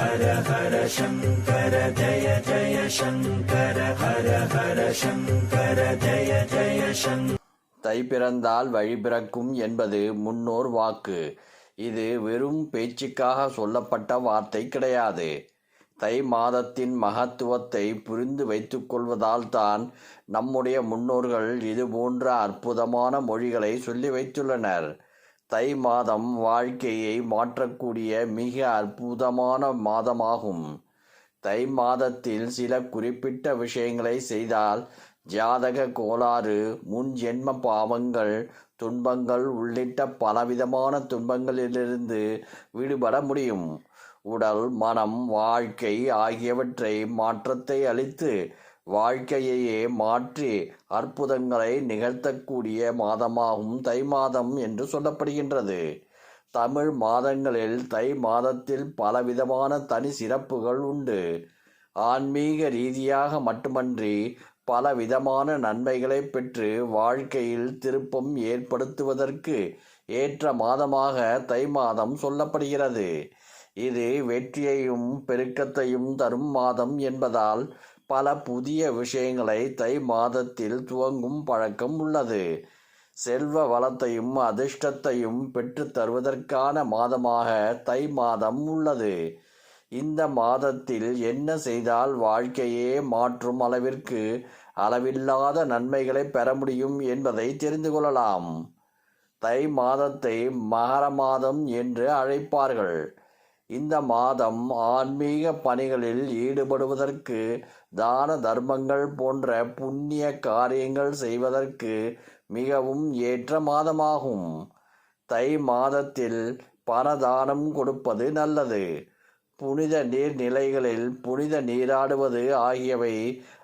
ஹர ஹர சங்கர ஜய ஜய சங்கர ஹர ஹர சங்கர ஜய ஜய சங்கர தை பிறந்தால் வழி பிறக்கும் என்பது முன்னோர் வாக்கு. இது வெறும் பேச்சுக்காக சொல்லப்பட்ட வார்த்தை கிடையாது. தை மாதத்தின் மகத்துவத்தை புரிந்து வைத்துக் கொள்வதால் தான் நம்முடைய முன்னோர்கள் இது போன்ற அற்புதமான மொழிகளை சொல்லி வைத்துள்ளனர். தை மாதம் வாழ்க்கையை மாற்றக்கூடிய மிக அற்புதமான மாதமாகும். தை மாதத்தில் சில குறிப்பிட்ட விஷயங்களை செய்தால் ஜாதக கோளாறு முன் ஜென்ம பாவங்கள் துன்பங்கள் உள்ளிட்ட பலவிதமான துன்பங்களிலிருந்து விடுபட முடியும். உடல் மனம் வாழ்க்கை ஆகியவற்றை மாற்றத்தை அளித்து வாழ்க்கையையே மாற்றி அற்புதங்களை நிகழ்த்தக்கூடிய மாதமாகும் தை மாதம் என்று சொல்லப்படுகின்றது. தமிழ் மாதங்களில் தை மாதத்தில் பலவிதமான தனி சிறப்புகள் உண்டு. ஆன்மீக ரீதியாக மட்டுமன்றி பல விதமான நன்மைகளை பெற்று வாழ்க்கையில் திருப்பம் ஏற்படுத்துவதற்கு ஏற்ற மாதமாக தை மாதம் சொல்லப்படுகிறது. இது வெற்றியையும் பெருக்கத்தையும் தரும் மாதம் என்பதால் பல புதிய விஷயங்களை தை மாதத்தில் துவங்கும் பழக்கம் உள்ளது. செல்வ வளத்தையும் அதிர்ஷ்டத்தையும் பெற்று தருவதற்கான மாதமாக தை மாதம் உள்ளது. இந்த மாதத்தில் என்ன செய்தால் வாழ்க்கையே மாற்றும் அளவிற்கு அளவில்லாத நன்மைகளை பெற முடியும் என்பதை தெரிந்து கொள்ளலாம். தை மாதத்தை மகர மாதம் என்று அழைப்பார்கள். இந்த மாதம் ஆன்மீக பணிகளில் ஈடுபடுவதற்கு தான தர்மங்கள் போன்ற புண்ணிய காரியங்கள் செய்வதற்கு மிகவும் ஏற்ற மாதமாகும். தை மாதத்தில் பணதானம் கொடுப்பது நல்லது. புனித நீர்நிலைகளில் புனித நீராடுவது ஆகியவை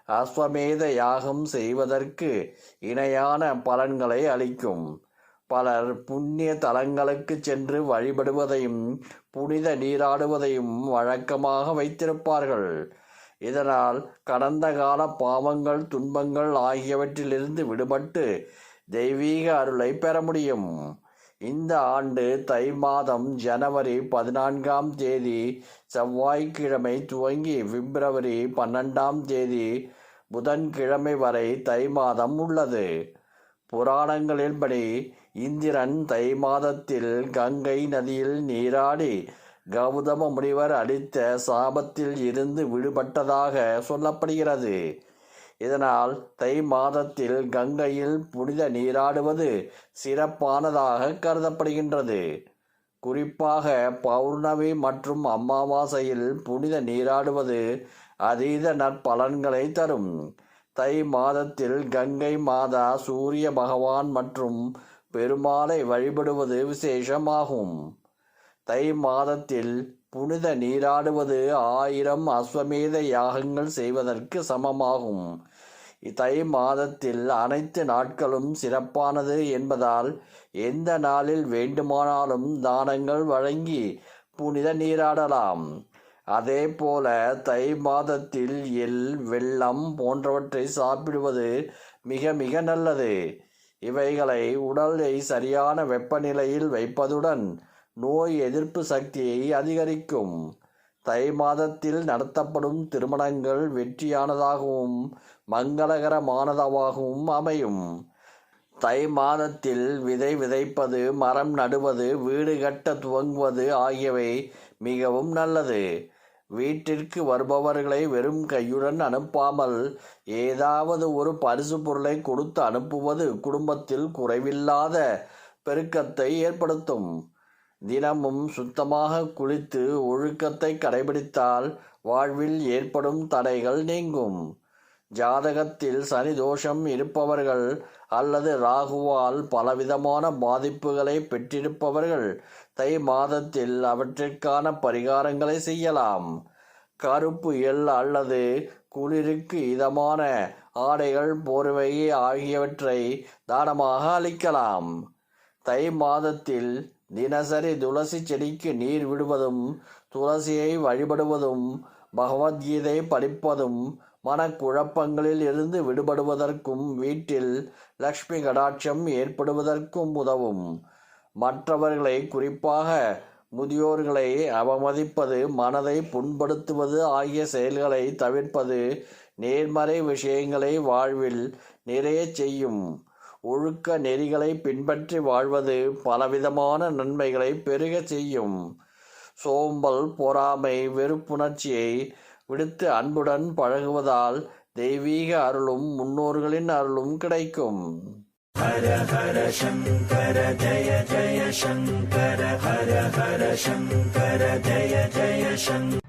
அஸ்வமேத யாகம் செய்வதற்கு இணையான பலன்களை அளிக்கும். பலர் புண்ணிய தலங்களுக்கு சென்று வழிபடுவதையும் புனித நீராடுவதையும் வழக்கமாக வைத்திருப்பார்கள். இதனால் கடந்த கால பாவங்கள் துன்பங்கள் ஆகியவற்றிலிருந்து விடுபட்டு தெய்வீக அருளை பெற முடியும். இந்த ஆண்டு தை மாதம் ஜனவரி பதினான்காம் தேதி செவ்வாய்க்கிழமை துவங்கி பிப்ரவரி பன்னெண்டாம் தேதி புதன்கிழமை வரை தை மாதம் உள்ளது. புராணங்களின்படி இந்திரன் தை மாதத்தில் கங்கை நதியில் நீராடி கௌதம முனிவர் அளித்த சாபத்தில் இருந்து விடுபட்டதாக சொல்லப்படுகிறது. இதனால் தை மாதத்தில் கங்கையில் புனித நீராடுவது சிறப்பானதாக கருதப்படுகின்றது. குறிப்பாக பௌர்ணமி மற்றும் அமாவாசையில் புனித நீராடுவது அதீத நற்பலன்களை தரும். தை மாதத்தில் கங்கை மாதா சூரிய பகவான் மற்றும் பெருமாளை வழிபடுவது விசேஷமாகும். தை மாதத்தில் புனித நீராடுவது ஆயிரம் அஸ்வமேத யாகங்கள் செய்வதற்கு சமமாகும். தை மாதத்தில் அனைத்து நாட்களும் சிறப்பானது என்பதால் எந்த நாளில் வேண்டுமானாலும் தானங்கள் வழங்கி புனித நீராடலாம். அதே போல தை மாதத்தில் எல் வெள்ளம் போன்றவற்றை சாப்பிடுவது மிக மிக நல்லது. இவைகளை உடலை சரியான வெப்பநிலையில் வைப்பதுடன் நோய் எதிர்ப்பு சக்தியை அதிகரிக்கும். தை மாதத்தில் நடத்தப்படும் திருமணங்கள் வெற்றியானதாகவும் மங்களகரமானதாகவும் அமையும். தை மாதத்தில் விதை விதைப்பது மரம் நடுவது வீடு கட்ட துவங்குவது ஆகியவை மிகவும் நல்லது. வீட்டிற்கு வருபவர்களை வெறும் கையுடன் அனுப்பாமல் ஏதாவது ஒரு பரிசு பொருளை கொடுத்து அனுப்புவது குடும்பத்தில் குறைவில்லாத பெருக்கத்தை ஏற்படுத்தும். தினமும் சுத்தமாக குளித்து ஒழுக்கத்தை கடைபிடித்தால் வாழ்வில் ஏற்படும் தடைகள் நீங்கும். ஜாதகத்தில் சனி தோஷம் இருப்பவர்கள் அல்லது ராகுவால் பலவிதமான பாதிப்புகளை பெற்றிருப்பவர்கள் தை மாதத்தில் அவற்றிற்கான பரிகாரங்களை செய்யலாம். கருப்பு எள் அல்லது குளிருக்கு இதமான ஆடைகள் போர்வை ஆகியவற்றை தானமாக அளிக்கலாம். தை மாதத்தில் தினசரி துளசி செடிக்கு நீர் விடுவதும் துளசியை வழிபடுவதும் பகவத்கீதை படிப்பதும் மனக்குழப்பங்களில் இருந்து விடுபடுவதற்கும் வீட்டில் லக்ஷ்மி கடாட்சம் ஏற்படுவதற்கும் உதவும். மற்றவர்களை குறிப்பாக முதியோர்களை அவமதிப்பது மனதை புண்படுத்துவது ஆகிய செயல்களை தவிர்ப்பது நேர்மறை விஷயங்களை வாழ்வில் நிறைய செய்யும். ஒழுக்க நெறிகளை பின்பற்றி வாழ்வது பலவிதமான நன்மைகளை பெருக செய்யும். சோம்பல் பொறாமை வெறுப்புணர்ச்சியை விடுத்து அன்புடன் பழகுவதால் தெய்வீக அருளும் முன்னோர்களின் அருளும் கிடைக்கும். ஹர ஹர சங்கர ஜய ஜய சங்கர ஹர ஹர சங்கர ஜய ஜய சங்கர.